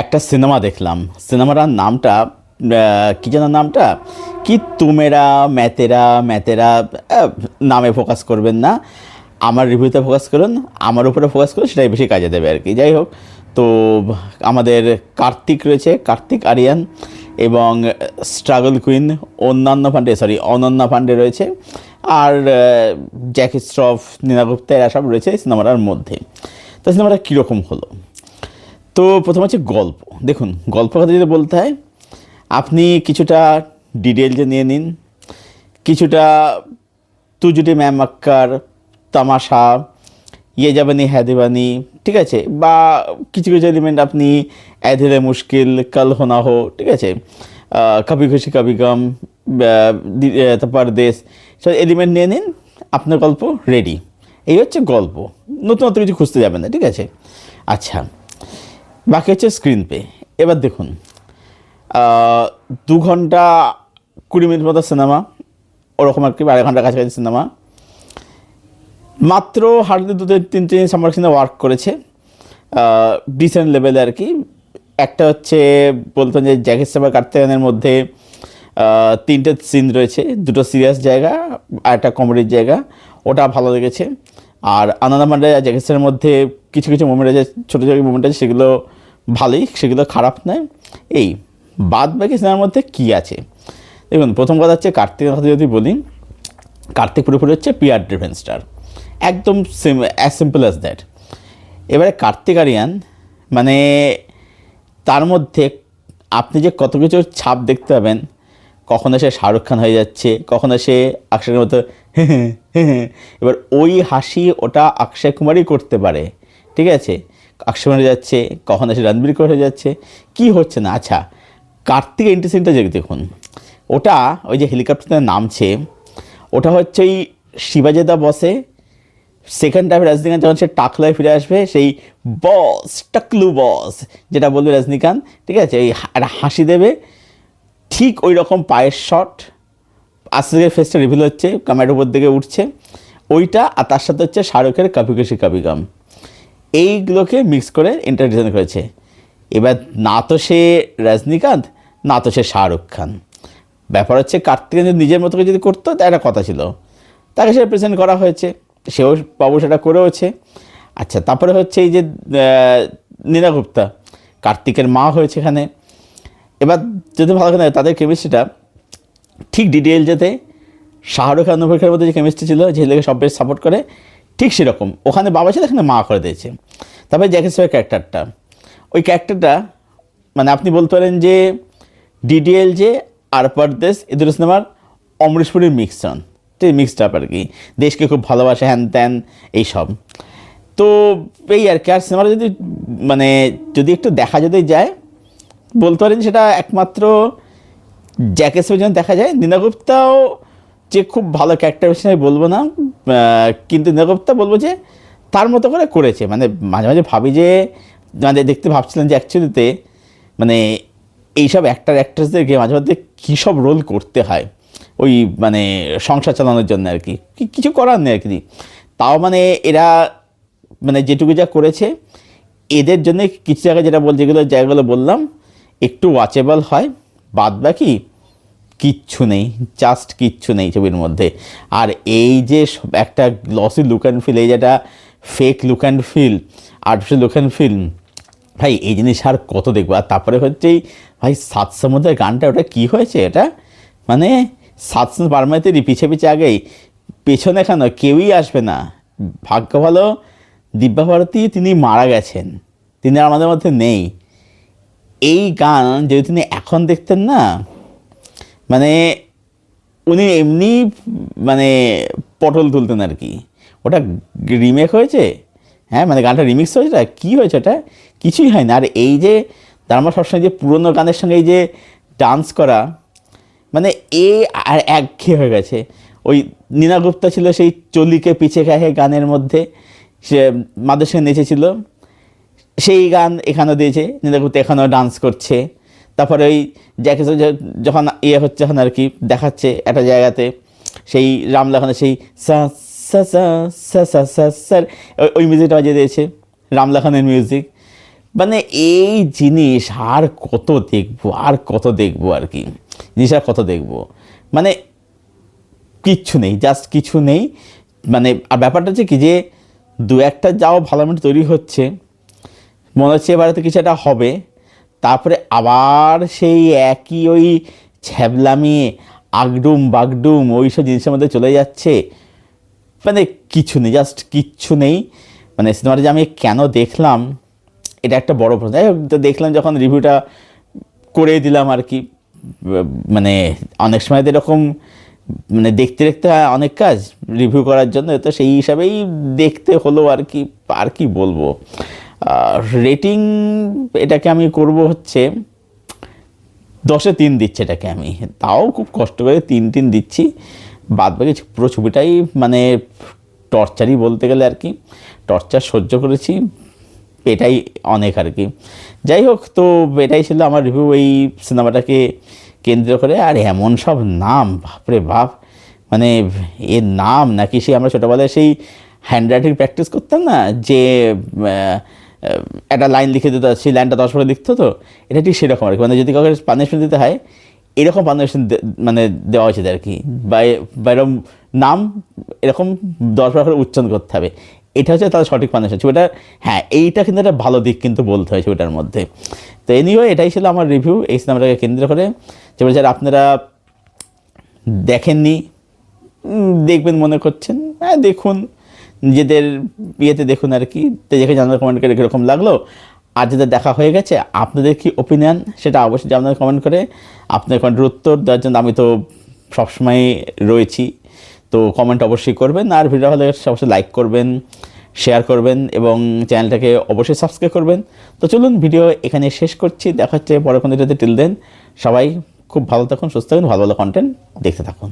একটা সিনেমা দেখলাম। সিনেমাটার নামটা কি যেন নামটা? কি তুমেরা, ম্যাতেরা ম্যাতেরা নামে ফোকাস করবেন না। আমার রিভিউতে ফোকাস করুন, আমার উপরে ফোকাস করুন, সেটাই বেশি কাজে দেবে আর কি। যাই হোক, তো আমাদের কার্তিক রয়েছে, কার্তিক আরিয়ান এবং স্ট্রাগল কুইন অন্যান্য ফান্ডে সরি অনন্যা ফান্ডে রয়েছে। আর জ্যাকি শ্রফ নীনা গুপ্তা এরা সব রয়েছে সিনেমাটার মধ্যে। তো সিনেমাটা কীরকম হলো? তো প্রথম হচ্ছে গল্প। দেখুন গল্প কথা যদি বলতে হয়, আপনি কিছুটা ডিটেলসে নিয়ে নিন। কিছুটা তুজুটি ম্যাম আক্কার, তামাশা ইয়ে যাবানি হ্যাদিবানি ঠিক আছে? বা কিছু কিছু এলিমেন্ট আপনি অ্যাধিলে মুশকিল, কাল হোনা হো, ঠিক আছে? কবি খুশি কবি গম তারপর দেশ। সব এলিমেন্ট নিয়ে নিন, আপনার গল্প রেডি এই হচ্ছে গল্প। নতুন নতুন কিছু খুঁজতে যাবেন না, ঠিক আছে? আচ্ছা। বাকি হচ্ছে স্ক্রিন পে এবার দেখুন দু ঘণ্টা কুড়ি মিনিট মতো সিনেমা ওরকম আর কি আড়াই ঘণ্টার কাছাকাছি সিনেমা মাত্র হার্ডলি দু তিন তিন আমার সিনেমা ওয়ার্ক করেছে। ডিসেন্ট লেভেলে আর কি। একটা হচ্ছে বলতাম যে জ্যাকেট সেবা কার্তিকানের মধ্যে তিনটে সিন রয়েছে। দুটো সিরিয়াস জায়গা, আর একটা কমেডির জায়গা। ওটা ভালো লেগেছে। আর আনন্দ মান্ডে জ্যাকেটসের মধ্যে কিছু কিছু মোমেন্ট আছে, ছোটো ছোটো মোমেন্ট আছে, সেগুলো ভালোই, সেগুলো খারাপ নয়। এই বাদ বাকি সিনেমার মধ্যে কী আছে? দেখুন, প্রথম কথা হচ্ছে কার্তিকের কথা যদি বলি, কার্তিক পুরোপুরি হচ্ছে পিয়ার ড্রিভেন স্টার একদম sim as simple as that এবারে কার্তিক আরিয়ান মানে তার মধ্যে আপনি যে কত কিছু ছাপ দেখতে পাবেন, কখনো সে শাহরুখ খান হয়ে যাচ্ছে, কখনো সে অক্ষয়ের মতো, এবার ওই হাসি ওটা অক্ষয় কুমারই করতে পারে। ঠিক আছে? অক্ষয় কুমার হয়ে যাচ্ছে, কখন সে রণবীর কাপুর হয়ে যাচ্ছে, কি হচ্ছে না? আচ্ছা কার্তিক ইন্টারেস্টিংটা যে দেখুন, ওটা ওই যে হেলিকপ্টারতে নামছে, ওটা হচ্ছে ওই শিবাজেদা বসে সেকেন্ড টাইম রজনীকান্ত যখন সে টাকলায় ফিরে আসবে, সেই বস টাকলু বস যেটা বলবে রজনীকান্ত ঠিক আছে? এই একটা হাসি দেবে, ঠিক ওই রকম পায়ের শট আস্তে আস্তে ফেসটা রিভিল হচ্ছে ক্যামেরার উপর দিকে উঠছে, ওইটা, আর তার সাথে হচ্ছে শাহরুখের কাপি খুশি গাম এইগুলোকে মিক্স করে ইন্টারডিজাইন করেছে। এবার না তো সে রজনীকান্ত, না তো সে শাহরুখ খান। ব্যাপার হচ্ছে কার্তিক যদি নিজের মতো করে যদি করতো, তা একটা কথা ছিল। তাকে সে প্রেজেন্ট করা হয়েছে, সেও বাবু সেটা করেওছে। আচ্ছা তারপরে হচ্ছে এই যে নীনা গুপ্তা, কার্তিকের মা হয়েছে এখানে। এবার যদি ভালো করে তাদের কেমিস্ট্রিটা ঠিক ডিটেল যেতে শাহরুখ খান অনুভব মধ্যে যে কেমিস্ট্রি ছিল, যে সব বেশ সাপোর্ট করে ঠিক সেরকম। ওখানে বাবা ছিল, এখানে মা করে দিয়েছে। তারপরে জ্যাকেট স্যারের ক্যারেক্টারটা ওই ক্যারেক্টারটা মানে আপনি বলতে পারেন যে ডিডিএল যে আর পরদেশ এ দুটো সিনেমার অমরেশপুরের মিক্সন ঠিক মিক্সড আপ আর কি। দেশকে খুব ভালোবাসে, হ্যান ত্যান, এইসব। তো এই আর কি। আর সিনেমাটা যদি মানে যদি একটু দেখা যদি যায়, বলতে পারেন সেটা একমাত্র জ্যাকের জন্য দেখা যায়, নীনা গুপ্তাও যে খুব ভালো ক্যারেক্টার বেশি আমি বলব না কিন্তু নীনা বলব যে তার মতো করে করেছে। মানে মাঝে মাঝে ভাবি যে মানে দেখতে ভাবছিলাম যে অ্যাকচুয়ালিতে মানে এইসব অ্যাক্টার অ্যাক্ট্রেসদেরকে মাঝে মধ্যে কী সব রোল করতে হয়, ওই মানে সংসার চালানোর জন্য আর কি- কিছু করার নেই আর কি। তাও মানে এরা মানে যেটুকু যা করেছে, এদের জন্য কিছু জায়গায় যেটা বল যেগুলো জায়গাগুলো বললাম, একটু ওয়াচেবল হয় বাদ বাকি কিচ্ছু নেই জাস্ট কিচ্ছু নেই ছবির মধ্যে। আর এই যে একটা লসি লুক অ্যান্ড ফিল এই যেটা fake look and feel artificial look and feel ভাই, এই জিনিস আর কত দেখব? আর তারপরে হচ্ছে এই, ভাই, সাত সমুদ্রের গানটা, ওটা কি হয়েছে এটা? মানে সাত সমুদ্র বারমাইতে পিছে পিছে আগেই, পেছনে কেন? কেউই আসবে না। ভাগ্য ভালো, দিব্যা ভারতী তিনি মারা গেছেন। তিনি আর আমাদের মধ্যে নেই। এই গান যদি তিনি এখন দেখতেন না মানে উনি এমনি মানে পটল তুলতেন আর কি। ওটা রিমেক হয়েছে? হ্যাঁ মানে গানটা রিমিক্স হয়েছে? কী হয়েছে ওটা? কিছুই হয় না আর এই যে, তার আমার সবসময় যে পুরোনো গানের সঙ্গে এই যে ডান্স করা মানে এ আর একঘেয়ে হয়ে গেছে। ওই নীনা গুপ্তা ছিল সেই চলিকে পিছে খাহে গানের মধ্যে, সে সঙ্গে নেচেছিল। সেই গান এখানেও দিয়েছে। নীলা গুপ্তা এখানেও ডান্স করছে। তারপরে ওই জ্যাকে যখন ইয়ে হচ্ছে এখন আর কি দেখাচ্ছে একটা জায়গাতে, সেই রামলাখানে সেই সা সা সা সা সা সা সার ওই- মিউজিকটা বাজিয়ে দিয়েছে রামলাখানের মিউজিক মানে এই জিনিস আর কত দেখব, আর কত দেখব আর কি, জিনিস আর কত দেখব। মানে কিচ্ছু নেই জাস্ট কিছু নেই। মানে আর ব্যাপারটা হচ্ছে কি যে দু একটা যাও ভালো মতো তৈরি হচ্ছে, মনে হচ্ছে এবারে তো কিছু একটা হবে, তারপরে আবার সেই একই ওই ছ্যাবলামি আগডুম বাগডুম ওই সব জিনিসের মধ্যে চলে যাচ্ছে। মানে কিছু নেই জাস্ট কিচ্ছু নেই। মানে সিনেমাটা যে আমি কেন দেখলাম এটা একটা বড় প্রশ্ন। যাই হোক, তো দেখলাম যখন রিভিউটা করে দিলাম আর কি মানে অনেক সময় তো এরকম মানে দেখতে দেখতে হয় অনেক কাজ রিভিউ করার জন্য তো সেই হিসাবেই দেখতে হলো আর কি আর কি বলব। রেটিং এটাকে আমি করব হচ্ছে দশে তিন দিচ্ছে এটাকে আমি। তাও খুব কষ্ট করে তিন তিন দিচ্ছি। বাদ বাকি পুরো ছবিটাই মানে টর্চারই বলতে গেলে আর কি। টর্চার সহ্য করেছি। এটাই অনেক আর কি। যাই হোক, তো এটাই ছিল আমার রিভিউ এই সিনেমাটাকে কেন্দ্র করে। আর এমন সব নাম, বাপরে বাপ। মানে এর নাম নাকি সেই আমরা ছোটোবেলায় সেই হ্যান্ড রাইটিং প্র্যাকটিস করতাম না? যে একটা লাইন লিখে দিত সেই লাইনটা দশ করে লিখতো তো, এটা ঠিক সেরকম আর কি। মানে যদি কাউকে পানিশমেন্ট দিতে হয়, এরকম পানিশমেন্ট মানে দেওয়া উচিত আর কি। বা এরকম নাম এরকম দশ বার করে উচ্চারণ করতে হবে। এটা হচ্ছে তাদের সঠিক পানিশমেন্ট ছবিটা হ্যাঁ এইটা কিন্তু একটা ভালো দিক কিন্তু বলতে হয় ছবিটার মধ্যে। তো এনিওয়ে এটাই ছিল আমার রিভিউ এই সিনেমাটাকে কেন্দ্র করে। যেমন যারা আপনারা দেখেননি দেখবেন, মনে করছেন হ্যাঁ দেখুন। নিজেদের ইয়েতে দেখুন আর কি দেখে জানার কমেন্ট করে কীরকম লাগল, আর যাদের দেখা হয়ে গেছে, আপনাদের কি ওপিনিয়ন সেটা অবশ্যই জানার কমেন্ট করে আপনার কমেন্টের উত্তর দেওয়ার জন্য আমি তো সবসময় রয়েছি, তো কমেন্ট অবশ্যই করবেন, আর ভিডিও হলে অবশ্যই লাইক করবেন শেয়ার করবেন, এবং চ্যানেলটাকে অবশ্যই সাবস্ক্রাইব করবেন। তো চলুন ভিডিও এখানে শেষ করছি, দেখা হচ্ছে পরে কোনো ভিডিওতে টিল দেন সবাই খুব ভালো থাকুন, সুস্থ থাকুন, ভালো ভালো কন্টেন্ট দেখতে থাকুন।